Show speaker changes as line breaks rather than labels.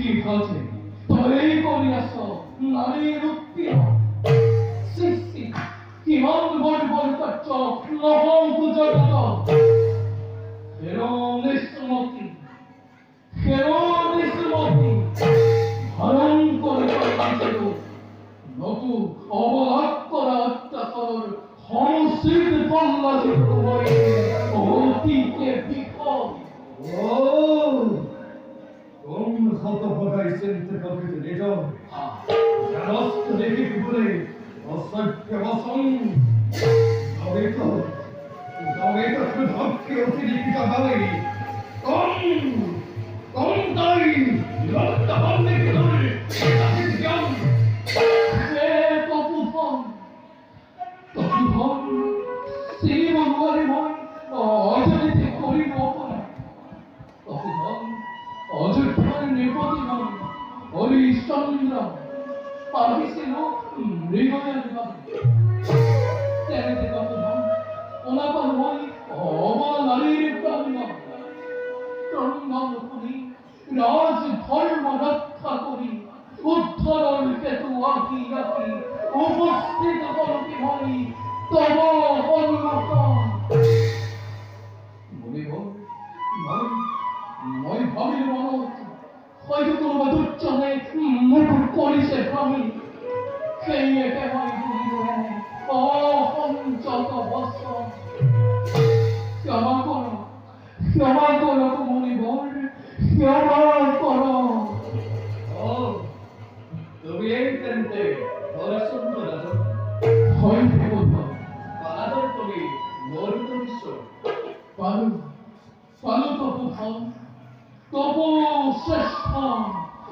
পৃথিবীর কাছে তবেই করিয়াছ নারীর উক্তি সৃষ্টি কিমান বড় বড় তচ্চ লহম জগত হেরম নিষ্মতি হেরম করে করিয়াছিল নতু অবলাপ করা অত্যাচার সংস্কৃত কল্লা
এসে নিতে পারবে রেডো রস্ত দেখে বিপুলে অসভ্য বসন। তবে তো তবে তো ধপকে অতিরিক্ত ভাবে
হরিশ্চন্দ্র পাঠিয়েছিল মৃগের তেরে ওনাপর হই অমালারীর ব্রহ্ম প্রণমুখী রাজ ধর্ম রক্ষা করি, উদ্ধরণ কেতু আঁকি রাখি দুর্জনে মুকুট করিছে প্রবীণ সেই একে হয় অসঞ্চত বস্ত্র ক্ষমা কর ক্ষমা কর মনিবর ক্ষমা কর।
ও তুমি এই তেন্তে হরসুন্দর রাজন
হয় দেবত
পালাদর তুমি মরিত
পালু তপু ফল। তপু